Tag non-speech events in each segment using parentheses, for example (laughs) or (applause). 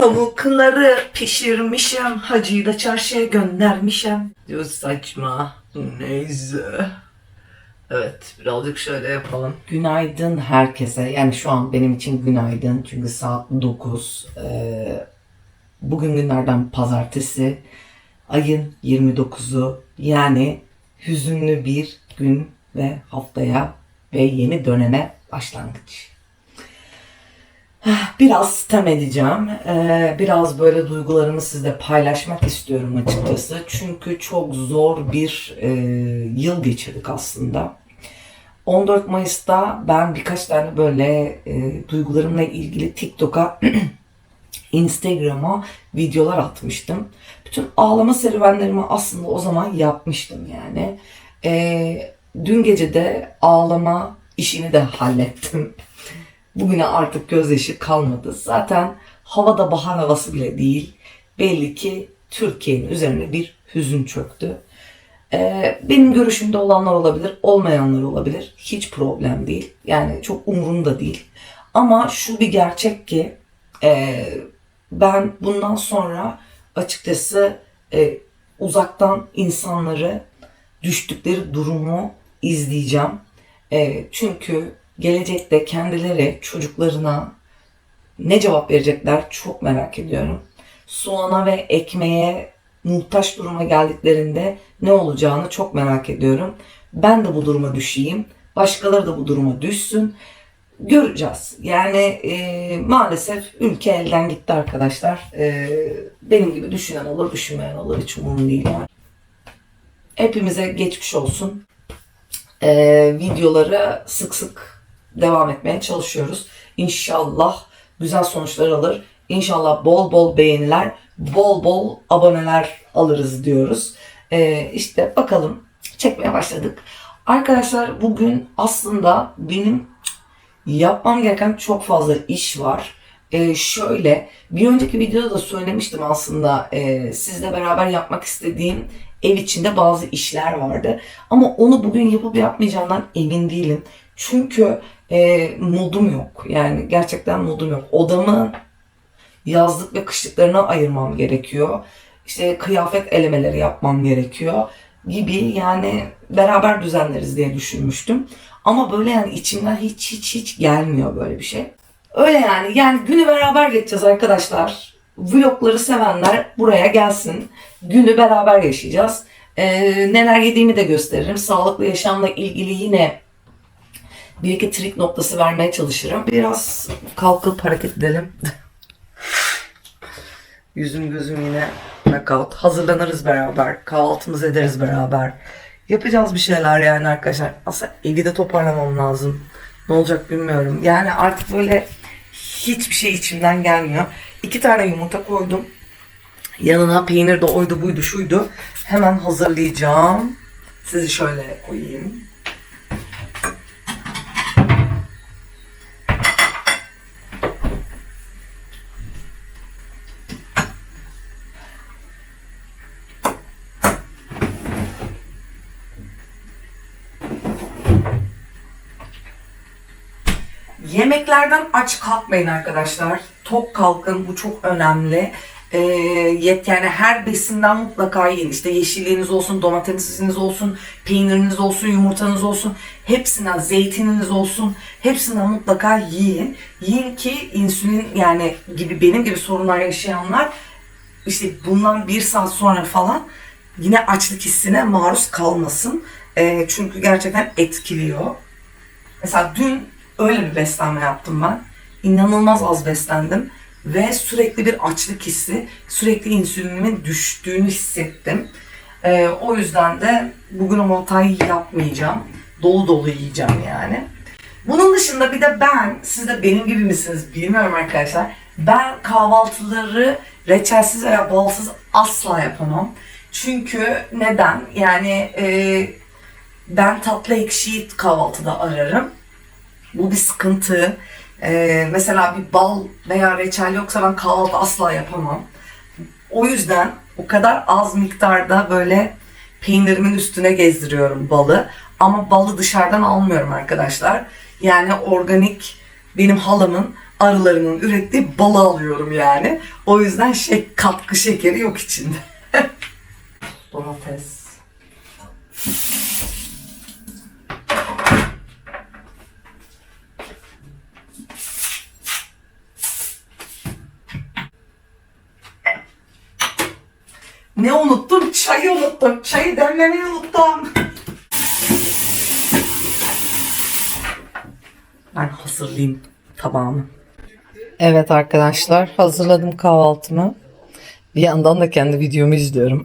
Tavukları pişirmişim, hacıyı da çarşıya göndermişim. Diyor saçma. Neyse. Evet, birazcık şöyle yapalım. Günaydın herkese. Yani şu an benim için günaydın. Çünkü saat 9. Ee, bugün günlerden pazartesi. Ayın 29'u. Yani hüzünlü bir gün ve haftaya ve yeni döneme başlangıç. Biraz sitem edeceğim. Ee, biraz böyle duygularımı sizle paylaşmak istiyorum açıkçası. Çünkü çok zor bir e, yıl geçirdik aslında. 14 Mayıs'ta ben birkaç tane böyle e, duygularımla ilgili TikTok'a, (clears throat) Instagram'a videolar atmıştım. Bütün ağlama serüvenlerimi aslında o zaman yapmıştım yani. Ee, dün gece de ağlama işini de hallettim. (laughs) Bugüne artık gözyaşı kalmadı. Zaten havada bahar havası bile değil. Belli ki Türkiye'nin üzerine bir hüzün çöktü. Ee, benim görüşümde olanlar olabilir, olmayanlar olabilir. Hiç problem değil. Yani çok umurumda değil. Ama şu bir gerçek ki e, ben bundan sonra açıkçası e, uzaktan insanları düştükleri durumu izleyeceğim. E, çünkü gelecekte kendileri çocuklarına ne cevap verecekler çok merak ediyorum. Soğana ve ekmeğe muhtaç duruma geldiklerinde ne olacağını çok merak ediyorum. Ben de bu duruma düşeyim. Başkaları da bu duruma düşsün. Göreceğiz. Yani e, maalesef ülke elden gitti arkadaşlar. E, benim gibi düşünen olur, düşünmeyen olur. Hiç umurumda değil yani. Hepimize geçmiş olsun. E, videolara sık sık devam etmeye çalışıyoruz. İnşallah güzel sonuçlar alır. İnşallah bol bol beğeniler, bol bol aboneler alırız diyoruz. Ee, işte bakalım çekmeye başladık. Arkadaşlar bugün aslında benim yapmam gereken çok fazla iş var. Ee, şöyle bir önceki videoda da söylemiştim aslında e, sizle beraber yapmak istediğim ev içinde bazı işler vardı. Ama onu bugün yapıp yapmayacağımdan emin değilim. Çünkü e, modum yok. Yani gerçekten modum yok. Odamı yazlık ve kışlıklarına ayırmam gerekiyor. İşte kıyafet elemeleri yapmam gerekiyor gibi yani beraber düzenleriz diye düşünmüştüm. Ama böyle yani içimden hiç hiç hiç gelmiyor böyle bir şey. Öyle yani yani günü beraber geçeceğiz arkadaşlar. Vlogları sevenler buraya gelsin. Günü beraber yaşayacağız. Ee, neler yediğimi de gösteririm. Sağlıklı yaşamla ilgili yine bir iki trik noktası vermeye çalışırım. Biraz kalkıp hareket edelim. (laughs) Yüzüm gözüm yine knockout. Hazırlanırız beraber. Kahvaltımızı ederiz beraber. Yapacağız bir şeyler yani arkadaşlar. Aslında evi de toparlamam lazım. Ne olacak bilmiyorum. Yani artık böyle hiçbir şey içimden gelmiyor. İki tane yumurta koydum. Yanına peynir de oydu buydu şuydu. Hemen hazırlayacağım. Sizi şöyle koyayım. Yemeklerden aç kalkmayın arkadaşlar. Tok kalkın bu çok önemli. Ee, yet yani her besinden mutlaka yiyin. İşte yeşilliğiniz olsun, domatesiniz olsun, peyniriniz olsun, yumurtanız olsun. Hepsinden zeytininiz olsun. Hepsinden mutlaka yiyin. Yiyin ki insülin yani gibi benim gibi sorunlar yaşayanlar işte bundan bir saat sonra falan yine açlık hissine maruz kalmasın. Ee, çünkü gerçekten etkiliyor. Mesela dün öyle bir beslenme yaptım ben. İnanılmaz az beslendim ve sürekli bir açlık hissi, sürekli insülinimin düştüğünü hissettim. Ee, o yüzden de bugün o hatayı yapmayacağım. Dolu dolu yiyeceğim yani. Bunun dışında bir de ben, siz de benim gibi misiniz bilmiyorum arkadaşlar. Ben kahvaltıları reçelsiz veya balsız asla yapamam. Çünkü neden? Yani e, ben tatlı ekşiyi kahvaltıda ararım. Bu bir sıkıntı. Ee, mesela bir bal veya reçel yoksa ben kahvaltı asla yapamam. O yüzden o kadar az miktarda böyle peynirimin üstüne gezdiriyorum balı. Ama balı dışarıdan almıyorum arkadaşlar. Yani organik benim halamın arılarının ürettiği balı alıyorum yani. O yüzden şey katkı şekeri yok içinde. (laughs) Domates. Ne unuttum? Çayı unuttum. Çayı demlemeyi unuttum. Ben hazırlayayım tabağımı. Evet arkadaşlar hazırladım kahvaltımı. Bir yandan da kendi videomu izliyorum.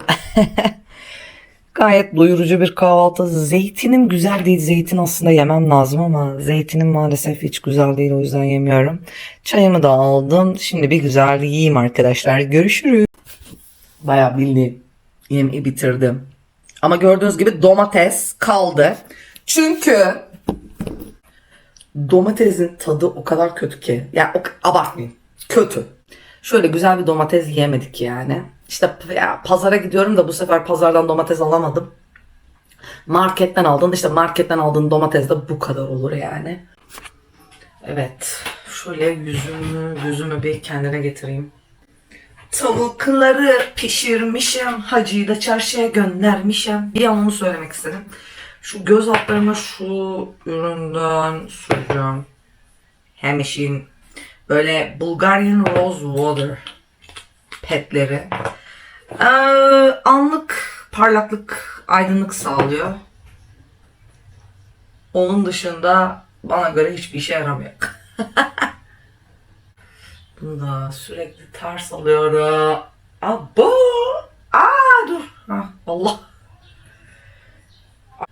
(laughs) Gayet doyurucu bir kahvaltı. Zeytinim güzel değil. Zeytin aslında yemem lazım ama zeytinim maalesef hiç güzel değil o yüzden yemiyorum. Çayımı da aldım. Şimdi bir güzel yiyeyim arkadaşlar. Görüşürüz. Bayağı bildiğin yemeği bitirdim. Ama gördüğünüz gibi domates kaldı. Çünkü domatesin tadı o kadar kötü ki. Ya o, abartmayayım. Kötü. Şöyle güzel bir domates yemedik yani. İşte ya, pazara gidiyorum da bu sefer pazardan domates alamadım. Marketten aldın işte marketten aldığın domates de bu kadar olur yani. Evet. Şöyle yüzümü, yüzümü bir kendine getireyim. Tavukları pişirmişim. Hacıyı da çarşıya göndermişim. Bir an onu söylemek istedim. Şu göz altlarıma şu üründen süreceğim. Hem işin böyle Bulgarian Rose Water petleri. Ee, anlık parlaklık, aydınlık sağlıyor. Onun dışında bana göre hiçbir işe yaramıyor. (laughs) Da sürekli ters alıyorum. Abo! Aa dur. Ah, Allah.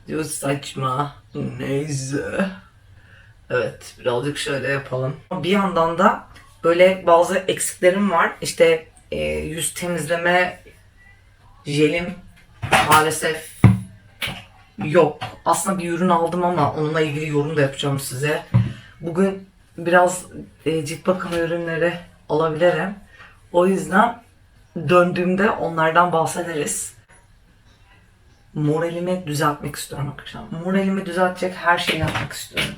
Diyor saçma. Neyse. Evet birazcık şöyle yapalım. Bir yandan da böyle bazı eksiklerim var. İşte e, yüz temizleme jelim maalesef yok. Aslında bir ürün aldım ama onunla ilgili yorum da yapacağım size. Bugün biraz e, cilt bakım ürünleri alabilirim. O yüzden döndüğümde onlardan bahsederiz. Moralimi düzeltmek istiyorum arkadaşlar. Moralimi düzeltecek her şeyi yapmak istiyorum.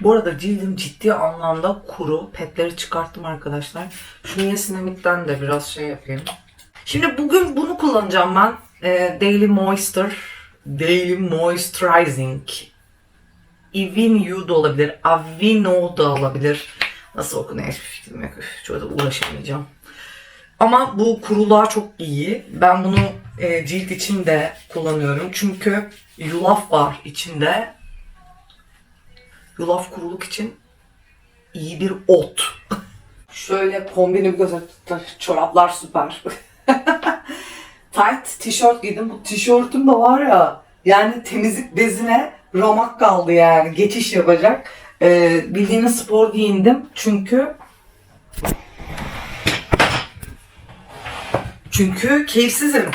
Bu arada cildim ciddi anlamda kuru. Petleri çıkarttım arkadaşlar. Şu Niacinamide'den de biraz şey yapayım. Şimdi bugün bunu kullanacağım ben. Ee, Daily Moisture. Daily Moisturizing. Ivinu da olabilir. Avino da olabilir. Nasıl okunuyor hiçbir fikrim yok. Üf, Şöyle da uğraşamayacağım. Ama bu kuruluğa çok iyi. Ben bunu e, cilt için de kullanıyorum. Çünkü yulaf var içinde. Yulaf kuruluk için iyi bir ot. (laughs) Şöyle kombinim göze çoraplar süper. (laughs) Tight tişört giydim. Bu tişörtüm de var ya yani temizlik bezine ramak kaldı yani. Geçiş yapacak. Ee, bildiğiniz spor giyindim. Çünkü çünkü keyifsizim. (laughs)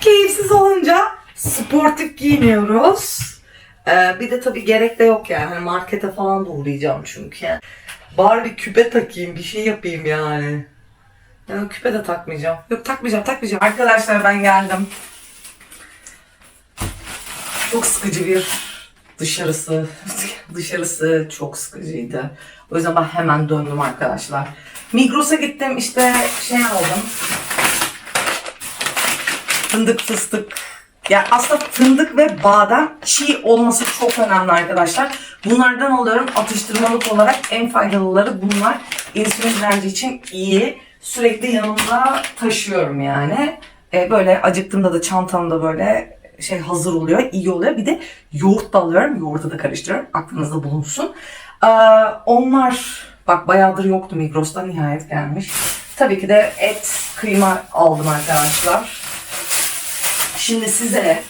Keyifsiz olunca sportif giyiniyoruz. Ee, bir de tabii gerek de yok yani. Hani markete falan da uğrayacağım çünkü. Yani. Bari bir küpe takayım, bir şey yapayım yani. Yani küpe de takmayacağım. Yok takmayacağım, takmayacağım. Arkadaşlar ben geldim. Çok sıkıcı bir dışarısı. (laughs) dışarısı çok sıkıcıydı. O yüzden ben hemen döndüm arkadaşlar. Migros'a gittim işte şey aldım. Fındık fıstık. Ya aslında fındık ve badem çiğ olması çok önemli arkadaşlar. Bunlardan alıyorum atıştırmalık olarak en faydalıları bunlar. İnsülin direnci için iyi. Sürekli yanımda taşıyorum yani. E, böyle acıktığımda da çantamda böyle şey hazır oluyor, iyi oluyor. Bir de yoğurt da alıyorum. Yoğurda da karıştırıyorum. Aklınızda bulunsun. Ee, onlar bak bayağıdır yoktu Migros'ta nihayet gelmiş. Tabii ki de et, kıyma aldım arkadaşlar. Şimdi size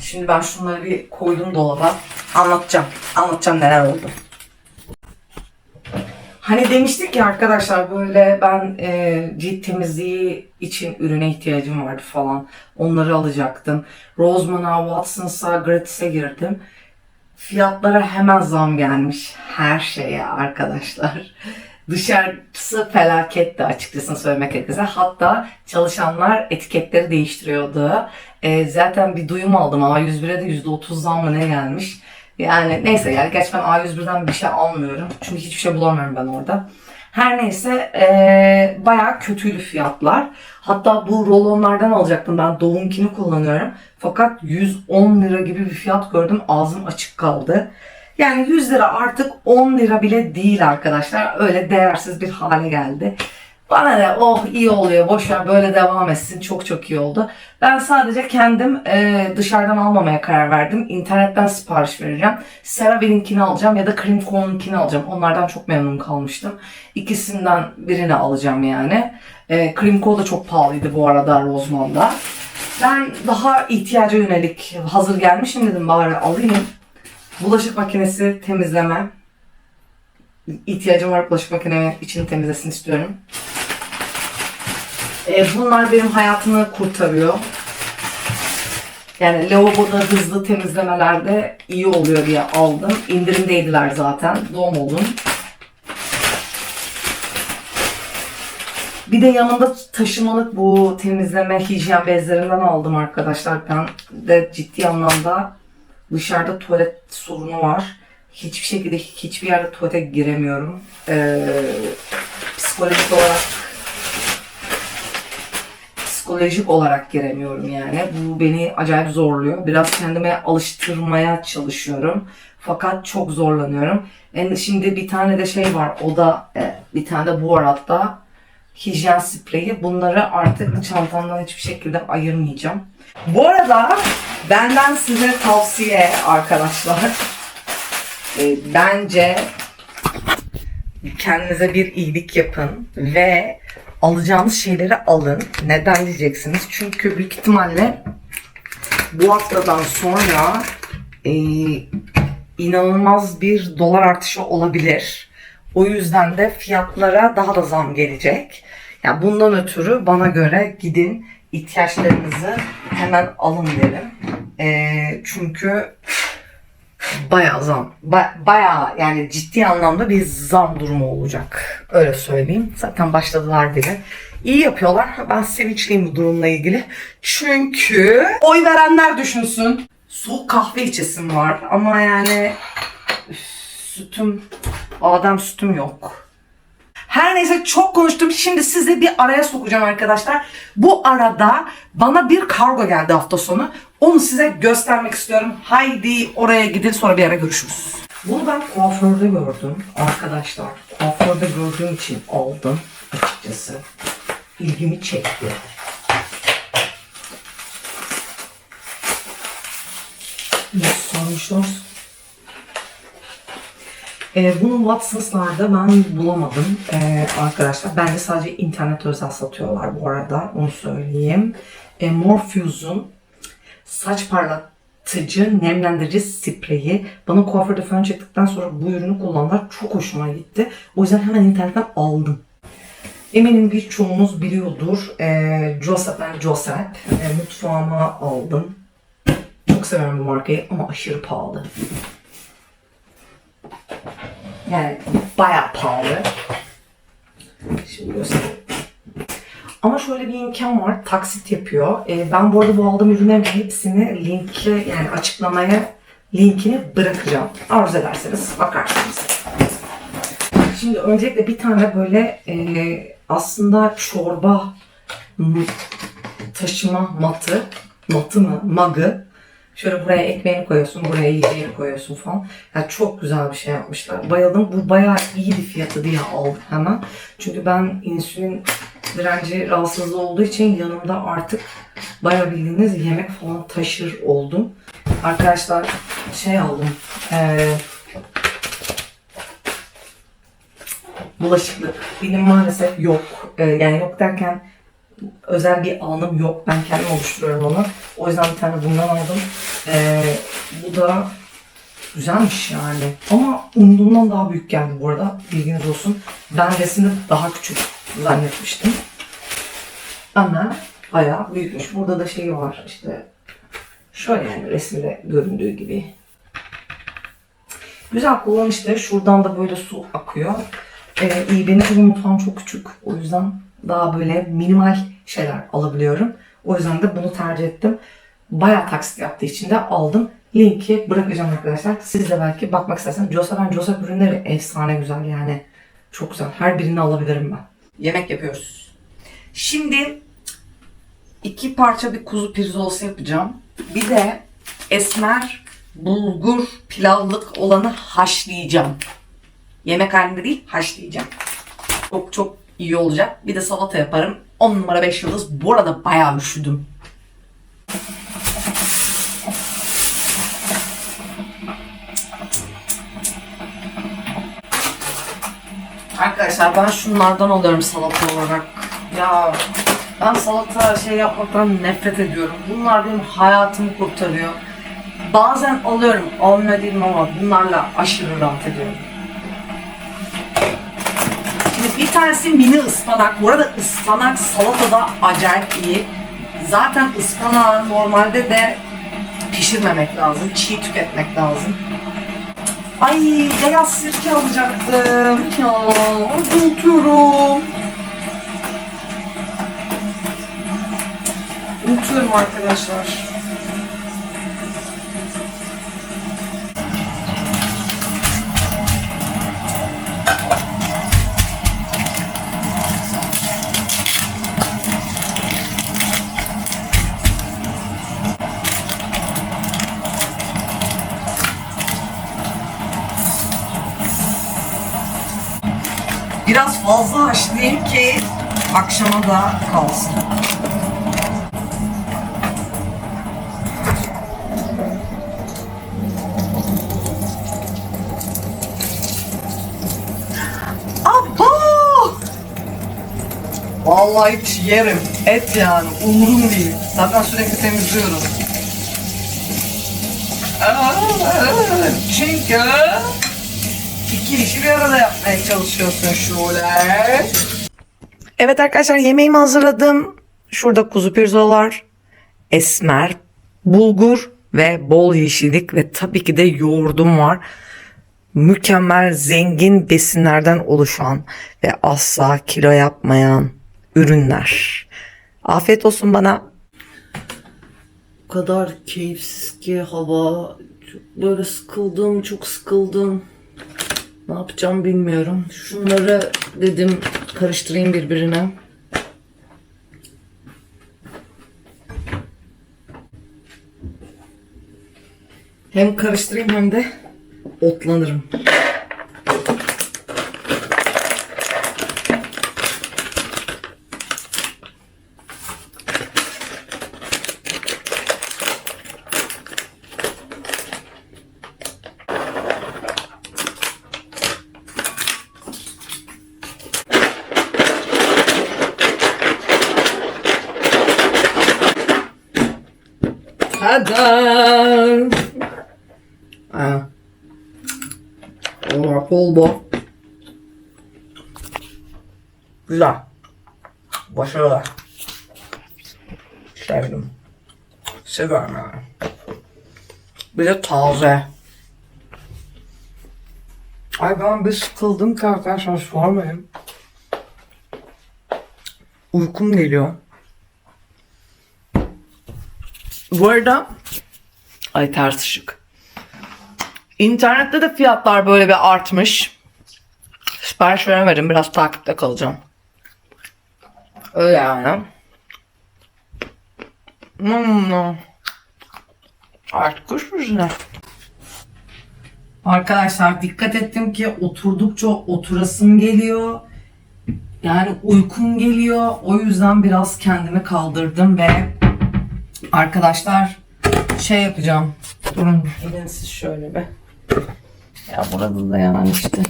Şimdi ben şunları bir koydum dolaba. Anlatacağım. Anlatacağım neler oldu. Hani demiştik ya arkadaşlar böyle ben e, cilt temizliği için ürüne ihtiyacım vardı falan. Onları alacaktım. Roseman'a, Watson's'a, Gratis'e girdim. Fiyatlara hemen zam gelmiş. Her şeye arkadaşlar. Dışarısı felaketti açıkçası söylemek gerekirse. Hatta çalışanlar etiketleri değiştiriyordu. Ee, zaten bir duyum aldım ama 101'e de %30 zam mı ne gelmiş. Yani neyse yani gerçi ben A101'den bir şey almıyorum. Çünkü hiçbir şey bulamıyorum ben orada. Her neyse ee, bayağı kötüydü fiyatlar. Hatta bu rolonlardan alacaktım ben Doğum'kini kullanıyorum. Fakat 110 lira gibi bir fiyat gördüm ağzım açık kaldı. Yani 100 lira artık 10 lira bile değil arkadaşlar. Öyle değersiz bir hale geldi. Bana da oh iyi oluyor boşver böyle devam etsin çok çok iyi oldu. Ben sadece kendim e, dışarıdan almamaya karar verdim. İnternetten sipariş vereceğim. CeraVe'ninkini alacağım ya da Cream Co'nunkini alacağım. Onlardan çok memnun kalmıştım. İkisinden birini alacağım yani. E, Co da çok pahalıydı bu arada Roseman'da. Ben daha ihtiyaca yönelik hazır gelmişim dedim bari alayım. Bulaşık makinesi temizleme. İhtiyacım var bulaşık makinemi içini temizlesin istiyorum. E, bunlar benim hayatımı kurtarıyor. Yani lavaboda hızlı temizlemelerde iyi oluyor diye aldım. İndirimdeydiler zaten. Doğum olun. Bir de yanında taşımalık bu temizleme hijyen bezlerinden aldım arkadaşlar. Ben de ciddi anlamda dışarıda tuvalet sorunu var. Hiçbir şekilde hiçbir yerde tuvalete giremiyorum. Ee, psikolojik olarak psikolojik olarak giremiyorum yani. Bu beni acayip zorluyor. Biraz kendime alıştırmaya çalışıyorum. Fakat çok zorlanıyorum. Yani şimdi bir tane de şey var. O da e, bir tane de bu arada hijyen spreyi. Bunları artık çantamdan hiçbir şekilde ayırmayacağım. Bu arada benden size tavsiye arkadaşlar. E, bence kendinize bir iyilik yapın ve alacağınız şeyleri alın. Neden diyeceksiniz? Çünkü büyük ihtimalle bu haftadan sonra e, inanılmaz bir dolar artışı olabilir. O yüzden de fiyatlara daha da zam gelecek. Yani bundan ötürü bana göre gidin ihtiyaçlarınızı hemen alın derim. E, çünkü bayağı zam. Ba- bayağı yani ciddi anlamda bir zam durumu olacak. Öyle söyleyeyim. Zaten başladılar bile. İyi yapıyorlar. Ben sevinçliyim bu durumla ilgili. Çünkü oy verenler düşünsün. Soğuk kahve içesim var ama yani üf, sütüm, badem sütüm yok. Her neyse çok konuştum. Şimdi sizi bir araya sokacağım arkadaşlar. Bu arada bana bir kargo geldi hafta sonu. Onu size göstermek istiyorum. Haydi oraya gidin sonra bir ara görüşürüz. Bunu ben kuaförde gördüm arkadaşlar. Kuaförde gördüğüm için aldım açıkçası. İlgimi çekti. Ne sormuşlar? E, bunu Watsons'larda ben bulamadım e, arkadaşlar. Bence sadece internet özel satıyorlar bu arada. Onu söyleyeyim. E, Morpheus'un saç parlatıcı nemlendirici spreyi. Bana kuaförde fön çektikten sonra bu ürünü kullandılar. Çok hoşuma gitti. O yüzden hemen internetten aldım. Eminim birçoğunuz biliyordur. E, Joseph Joseph. E, mutfağıma aldım. Çok severim bu markayı ama aşırı pahalı. Yani bayağı pahalı. Şimdi göstereyim. Ama şöyle bir imkan var. Taksit yapıyor. Ee, ben bu arada bu aldığım ürünlerin hepsini linkle yani açıklamaya linkini bırakacağım. Arzu ederseniz bakarsınız. Şimdi öncelikle bir tane böyle e, aslında çorba taşıma matı, matı mı, magı. Şöyle buraya ekmeğini koyuyorsun, buraya yiyeceğini koyuyorsun falan. Yani çok güzel bir şey yapmışlar. Bayıldım. Bu bayağı iyi bir fiyatı diye aldım hemen. Çünkü ben insülin direnci rahatsızlığı olduğu için yanımda artık bayağı bildiğiniz yemek falan taşır oldum. Arkadaşlar şey aldım. Eee bulaşıklık. Benim maalesef yok. Ee, yani yok derken özel bir alanım yok. Ben kendim oluşturuyorum onu. O yüzden bir tane bundan aldım. Ee, bu da güzelmiş yani. Ama umduğumdan daha büyük geldi bu arada. Bilginiz olsun. Ben resimde daha küçük zannetmiştim. Ama bayağı büyükmüş. Burada da şey var işte. Şöyle yani resimde göründüğü gibi. Güzel kullanışlı. Şuradan da böyle su akıyor. Ee, iyi benim mutfağım çok küçük. O yüzden daha böyle minimal şeyler alabiliyorum. O yüzden de bunu tercih ettim. Bayağı taksit yaptığı için de aldım. Linki bırakacağım arkadaşlar. Siz de belki bakmak isterseniz. Joseph'in Joseph ürünleri efsane güzel yani. Çok güzel. Her birini alabilirim ben. Yemek yapıyoruz. Şimdi iki parça bir kuzu pirzolası yapacağım. Bir de esmer bulgur pilavlık olanı haşlayacağım. Yemek halinde değil haşlayacağım. Çok çok iyi olacak. Bir de salata yaparım. 10 numara 5 yıldız. Bu arada bayağı üşüdüm. Arkadaşlar ben şunlardan alıyorum salata olarak. Ya ben salata şey yapmaktan nefret ediyorum. Bunlar benim hayatımı kurtarıyor. Bazen alıyorum, almıyor değilim ama bunlarla aşırı rahat ediyorum. Şimdi bir tanesi mini ıspanak. Bu arada ıspanak salatada acayip iyi. Zaten ıspanağı normalde de pişirmemek lazım. Çiğ tüketmek lazım. Ay beyaz sirke alacaktım. Ya unutuyorum. Unutuyorum arkadaşlar. Biraz fazla haşlayayım ki akşama da kalsın. Vallahi hiç yerim. Et yani. Umurum değil. Zaten sürekli temizliyorum. Çünkü İki işi bir arada yapmaya çalışıyorsun şöyle. Evet arkadaşlar yemeğimi hazırladım. Şurada kuzu pirzolalar, esmer, bulgur ve bol yeşillik ve tabii ki de yoğurdum var. Mükemmel zengin besinlerden oluşan ve asla kilo yapmayan ürünler. Afiyet olsun bana. O kadar keyifsiz ki hava. Çok böyle sıkıldım, çok sıkıldım. Ne yapacağım bilmiyorum. Şunları dedim karıştırayım birbirine. Hem karıştırayım hem de otlanırım. Tada! Ha. Olarak bol bol. Güzel. Başarılı. Sevdim. Seviyorum yani. Bir de taze. Ay ben bir sıkıldım ki arkadaşlar sormayın. Uykum geliyor. Bu arada ay ters ışık. İnternette de fiyatlar böyle bir artmış. Sipariş veremedim. Biraz takipte kalacağım. Öyle yani. Hmm. Artık kuş yüzüne. Arkadaşlar dikkat ettim ki oturdukça oturasım geliyor. Yani uykum geliyor. O yüzden biraz kendimi kaldırdım ve arkadaşlar şey yapacağım. Durun gidin siz şöyle bir. Ya burada da yani işte.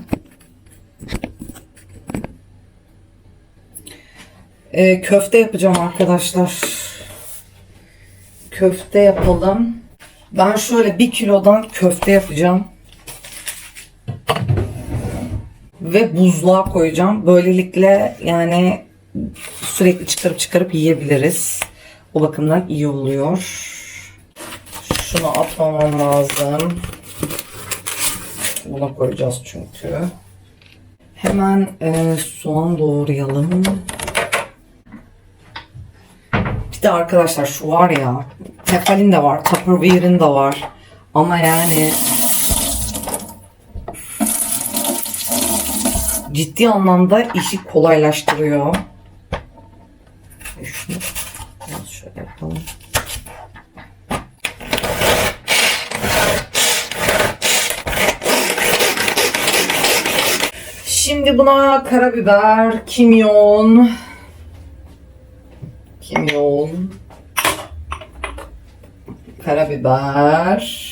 Ee, köfte yapacağım arkadaşlar. Köfte yapalım. Ben şöyle bir kilodan köfte yapacağım. Ve buzluğa koyacağım. Böylelikle yani sürekli çıkarıp çıkarıp yiyebiliriz. O bakımdan iyi oluyor. Şunu atmamam lazım. Buna koyacağız çünkü. Hemen e, soğan doğrayalım. Bir de arkadaşlar şu var ya. Tefal'in de var. Tupperware'in de var. Ama yani ciddi anlamda işi kolaylaştırıyor. E Şunu yapalım. Şimdi buna karabiber, kimyon, kimyon, karabiber,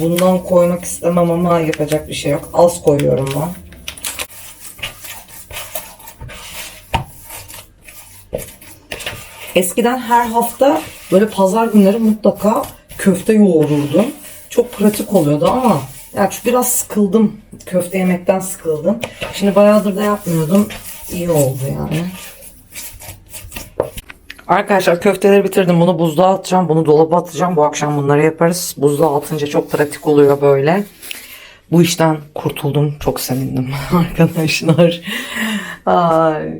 Bundan koymak istemem ama yapacak bir şey yok. Az koyuyorum ben. Eskiden her hafta böyle pazar günleri mutlaka köfte yoğururdum. Çok pratik oluyordu ama ya şu biraz sıkıldım. Köfte yemekten sıkıldım. Şimdi bayağıdır da yapmıyordum. İyi oldu yani. Arkadaşlar köfteleri bitirdim. Bunu buzluğa atacağım. Bunu dolaba atacağım. Bu akşam bunları yaparız. Buzluğa atınca çok pratik oluyor böyle. Bu işten kurtuldum. Çok sevindim (laughs) arkadaşlar. Ay.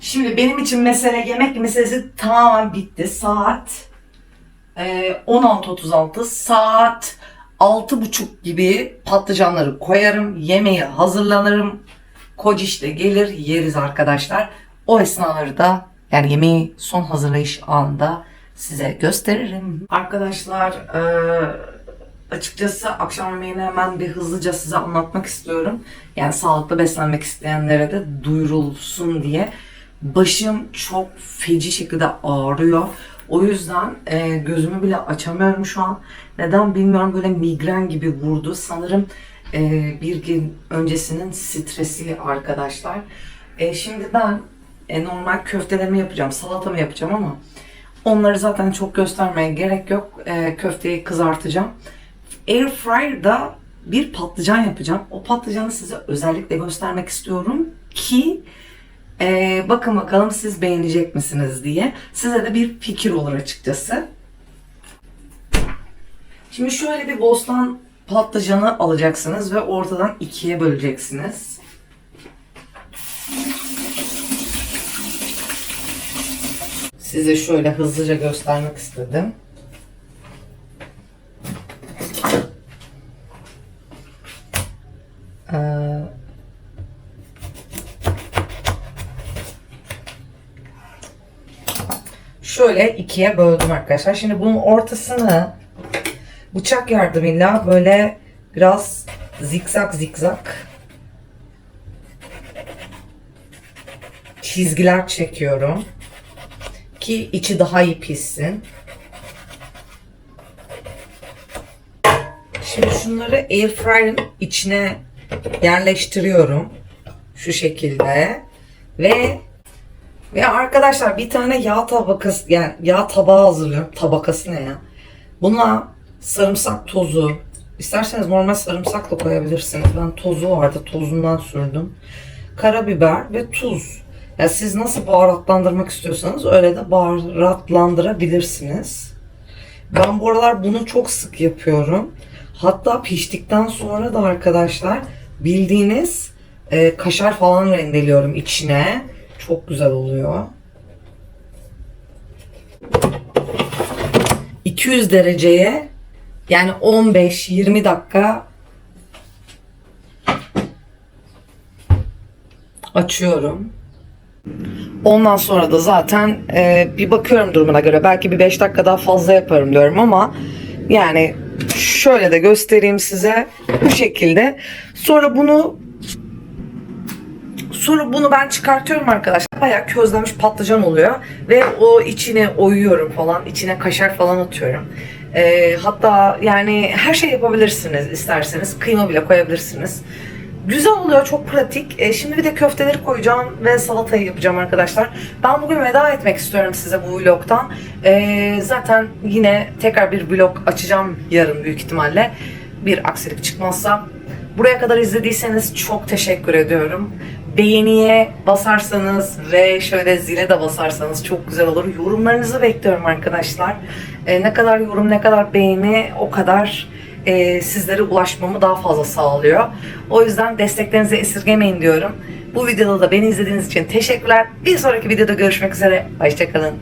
Şimdi benim için mesele yemek meselesi tamamen bitti. Saat e, 16.36 saat 6.30 gibi patlıcanları koyarım. Yemeği hazırlanırım. Koç de gelir yeriz arkadaşlar. O esnaları da yani yemeği son hazırlayış anında size gösteririm. Arkadaşlar e, açıkçası akşam yemeğini hemen bir hızlıca size anlatmak istiyorum. Yani sağlıklı beslenmek isteyenlere de duyurulsun diye. Başım çok feci şekilde ağrıyor. O yüzden e, gözümü bile açamıyorum şu an. Neden bilmiyorum böyle migren gibi vurdu. Sanırım e, bir gün öncesinin stresi arkadaşlar. E, şimdi ben e, normal köftelerimi yapacağım, salatamı yapacağım ama onları zaten çok göstermeye gerek yok. E, köfteyi kızartacağım. Air fryer'da bir patlıcan yapacağım. O patlıcanı size özellikle göstermek istiyorum ki e, bakın bakalım siz beğenecek misiniz diye. Size de bir fikir olur açıkçası. Şimdi şöyle bir bostan patlıcanı alacaksınız ve ortadan ikiye böleceksiniz. Size şöyle hızlıca göstermek istedim. Ee, şöyle ikiye böldüm arkadaşlar. Şimdi bunun ortasını bıçak yardımıyla böyle biraz zikzak zikzak çizgiler çekiyorum ki içi daha iyi pişsin. Şimdi şunları air fryer'ın içine yerleştiriyorum. Şu şekilde. Ve ve arkadaşlar bir tane yağ tabakası yani yağ tabağı hazırlıyorum. Tabakası ne ya? Buna sarımsak tozu, isterseniz normal sarımsak da koyabilirsiniz. Ben tozu vardı, tozundan sürdüm. Karabiber ve tuz. Ya siz nasıl baharatlandırmak istiyorsanız öyle de baharatlandırabilirsiniz. Ben bu aralar bunu çok sık yapıyorum. Hatta piştikten sonra da arkadaşlar bildiğiniz e, kaşar falan rendeliyorum içine. Çok güzel oluyor. 200 dereceye yani 15-20 dakika açıyorum. Ondan sonra da zaten e, bir bakıyorum durumuna göre. Belki bir 5 dakika daha fazla yaparım diyorum ama yani şöyle de göstereyim size bu şekilde. Sonra bunu sonra bunu ben çıkartıyorum arkadaşlar. Bayağı közlenmiş patlıcan oluyor ve o içine oyuyorum falan. içine kaşar falan atıyorum. E, hatta yani her şey yapabilirsiniz isterseniz. Kıyma bile koyabilirsiniz. Güzel oluyor, çok pratik. E, şimdi bir de köfteleri koyacağım ve salatayı yapacağım arkadaşlar. Ben bugün veda etmek istiyorum size bu vlogtan. E, zaten yine tekrar bir vlog açacağım yarın büyük ihtimalle. Bir aksilik çıkmazsa. Buraya kadar izlediyseniz çok teşekkür ediyorum. beğeniye basarsanız ve şöyle zile de basarsanız çok güzel olur. Yorumlarınızı bekliyorum arkadaşlar. E, ne kadar yorum, ne kadar beğeni o kadar e, sizlere ulaşmamı daha fazla sağlıyor. O yüzden desteklerinizi esirgemeyin diyorum. Bu videoda da beni izlediğiniz için teşekkürler. Bir sonraki videoda görüşmek üzere. Hoşçakalın.